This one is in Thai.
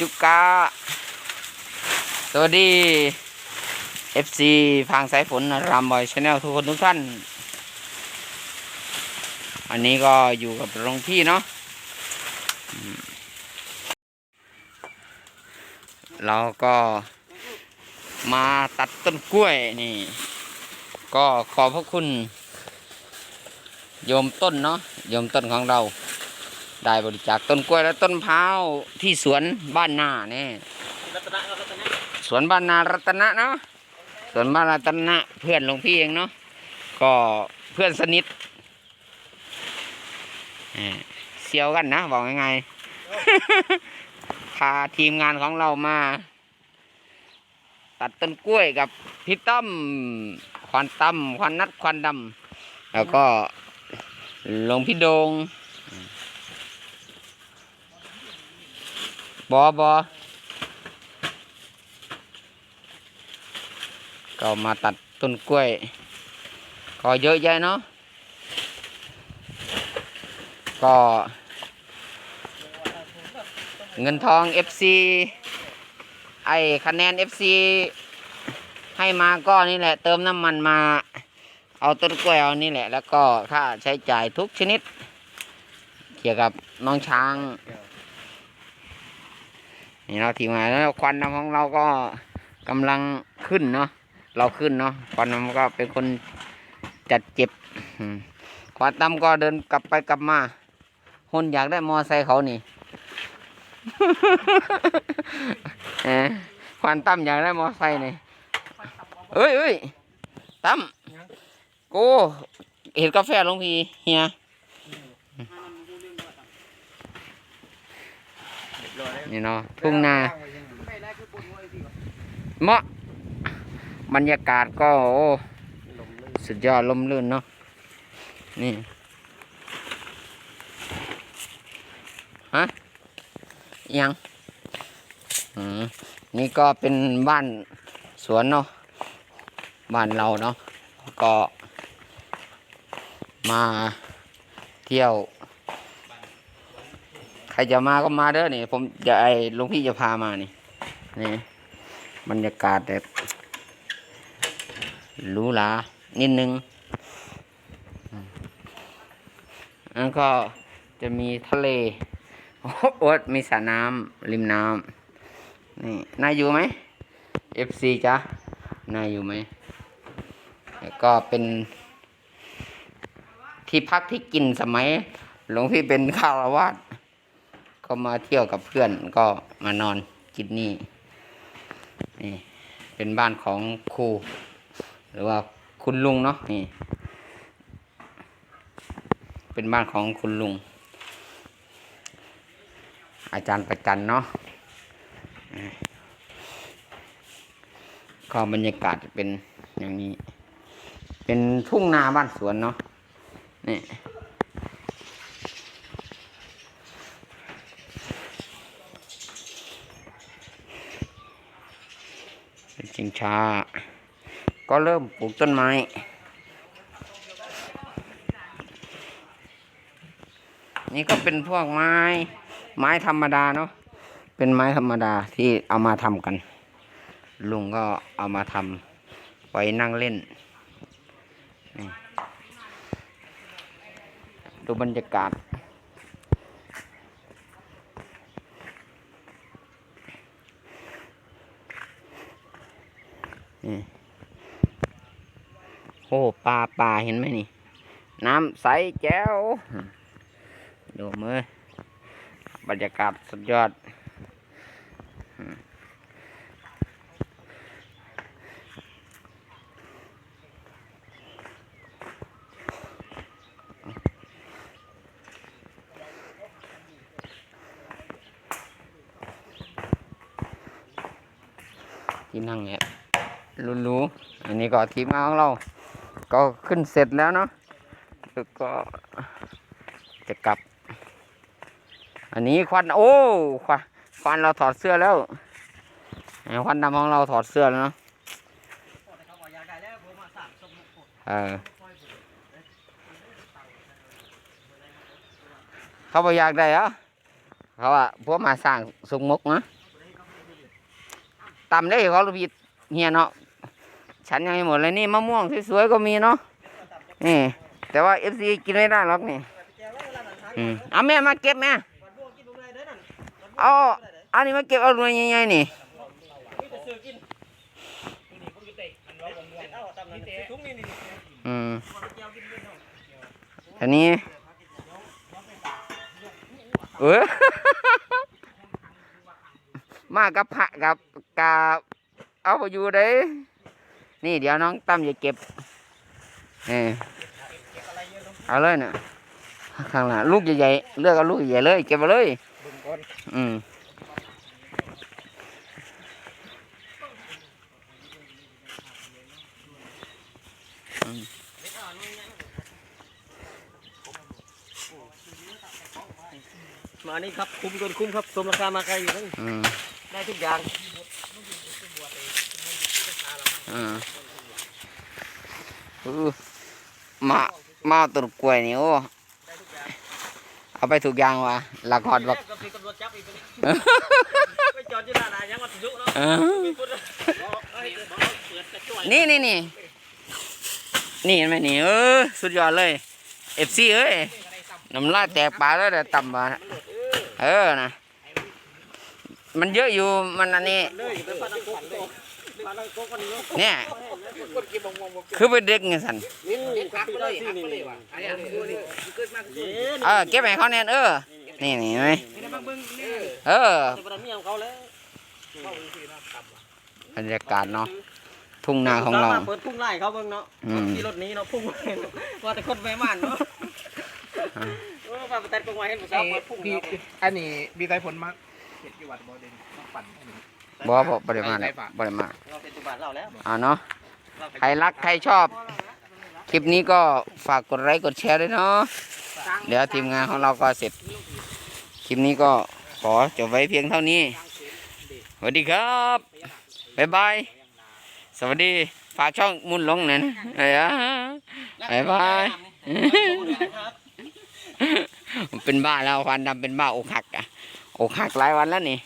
จุกาสวัสดี FC พังสายฝนรำบอยชาแนลทุกคนทุกท่าน อันนี้ก็อยู่กับหลวงพี่เนาะเราก็มาตัดต้นกล้วยนี่ ก็ขอบพระคุณ โยมต้นเนาะโยมต้นของเรา ได้บริจาคต้นกล้วยและต้นพร้าวที่สวนบ้านนาเนี่ยรัตนะรัตนะสวนบ้านนารัตนะเนาะสวนบ้านรัตนะเพื่อนหลวงพี่เองเนาะก็เพื่อนสนิทเอ่อเซียวกันนะบอกยังไงพาทีมงานของเรามา ตัดต้นกล้วยกับพี่ตั้มควันตั้มควันนัดควันดำแล้วก็หลวงพี่โดง บอบอก็มาตัดต้นกล้วย ก็เยอะแยะเนาะก็ เงินทอง FC ไอคะแนน FC ให้มาก็นี่แหละ เติมน้ำมันมา เอาต้นกล้วยเอานี่แหละ แล้วก็ค่าใช้จ่ายทุกชนิด เกี่ยวกับน้องช้าง นี่เราทีมงานแล้วควันดำของเราก็กำลังขึ้นเนาะเราขึ้นเนาะควันดำก็เป็นคนจัดเจ็บอืมควันดำก็เดินกลับไปกลับมาคนอยากได้มอไซค์เขานี่เออควันตั้มอยากได้มอไซค์นี่เอ้ยเอ้ยตั้มกูเห็นกาแฟหลวงพี่เฮีย นี่เนาะทุ่งนาเหมาะบรรยากาศก็โอ้สุดยอดลมลื่นเนาะนี่ฮะยังนี่ก็เป็นบ้านสวนเนาะบ้านเราเนาะก็มาเที่ยว ครจะมาก็มาเด้อนี่ผมจะไอ้หลุงพี่จะพามานี่นี่บรรยากาศแบบหรูหรานิดนึงอืมแล้วก็จะมีทะเลโอ๊ตมีสระน้ำริมน้ำนี่น่าอยู่ไหม FC จ้ะน่าอยู่ไหมแล้วก็เป็น ที่พักที่กินสมัย หลวงพี่เป็นข้าววาด ก็มาเที่ยวกับเพื่อนก็มานอนกินนี่นี่ เป็นบ้านของครูหรือว่าคุณลุงเนาะนี่ เป็นบ้านของคุณลุง อาจารย์ประจันเนาะก็บรรยากาศจะเป็นอย่างนี้ เป็นทุ่งนาบ้านสวนเนาะนี่ เป็นชิงช้า ก็เริ่มปลูกต้นไม้ นี่ก็เป็นพวกไม้ ไม้ธรรมดาเนาะเป็นไม้ธรรมดาที่เอามาทำกัน ลุงก็เอามาทำไว้นั่งเล่น ดูบรรยากาศ โอ้ปลาปลาเห็นไหมนี่ น้ำใสแจ๋วดูมือบรรยากาศสุดยอด ที่นั่งเนี่ย รู้ๆอันนี้ก็ทีมงานของเรา ก็ขึ้นเสร็จแล้วเนาะแล้วก็จะกลับ อันนี้ควันโอ้ควันควันเราถอดเสื้อแล้วไอ้ควันดำของเราถอดเสื้อแล้วเนาะเออเขาบอกอยากได้เหรอเขาว่าพวกมาสร้างสมมกนะเตำเลยเขาลูกพีเฮียเนาะ ฉันยังไม่หมดเลยนี่มะม่วงสวยๆก็มีเนาะนี่แต่ว่าเอฟซีกินไม่ได้หรอกนี่อืมเอาแม่มาเก็บแม่เอาอันนี้มาเก็บเอาหน่วยใหญ่ๆนี่อืมอันนี้เออมากับพระกับกาเอาไปอยู่เด้ นี่เดี๋ยวน้องตั้มจะเก็บนี่เอาเลยน่ะข้างหลังลูกใหญ่ๆเลือกเอาลูกใหญ่ๆเลย เก็บมาเลยอืมมานี่ครับ คุ้มจนคุ้มครับสมราคามาไกลอยู่ทั้งอืมได้ทุกอย่างอื มอู้มามาตุดกล้วยนี่โอ้เอาไปถูกยางวะหลักหอดบักก็มีตำรวจจับอีกนี่นี่นี่นี่นี่เห็นไหมนี่เออสุดยอดเลยเอฟซีเอ้ยน้ำลายแตกปลาแล้วแต่ต่ำมาเออนะมันเยอะอยู่มันอันนี้ เลยเป็นปลาตังโกโก้ปลาตังโกคนนี้เนาะเนี่ยคนกินมองมองคือเป็นเด็กไงสันนี่นี่พักเลยนี่นี่อันนี้นี่เกิดมาคือเออเก็บให้เขาแน่นเออนี่นี่เห็นไหมนี่มาเบิ่งนี่เออจะประมีของเขาแล้วบรรยากาศเนาะทุ่งนาของเราเปิดพุ่งไล่เขาเบิ่งเนาะอืมขี่รถนี้เนาะพุ่งว่าแต่คนแม่ม่านเนาะเออว่าแต่กงไว้เห็นผู้สาวเปิดพุ่งบีเนาะอันนี้บีไตผลมาเห็ดอยู่วัดบ่เด่นมาปั่นอันนี้ บ่บ่บ่ได้มาแล้วบ่ได้มาเราเป็นตุบาเราแล้วเอาเนาะใครรักใครชอบ คลิปนี้ก็ฝากกดไลค์กดแชร์ด้วยเนาะเดี๋ยวทีมงานของเราก็เสร็จ คลิปนี้ก็ขอจบไว้เพียงเท่านี้สวัสดีครับบ๊ายบายสวัสดีฝากช่องมุนหลงหน่อยนะเอ้ยอะบ๊ายบายเป็นบ้าแล้วควันดำเป็นบ้าอกหักอะอกหักหลายวันแล้วนี่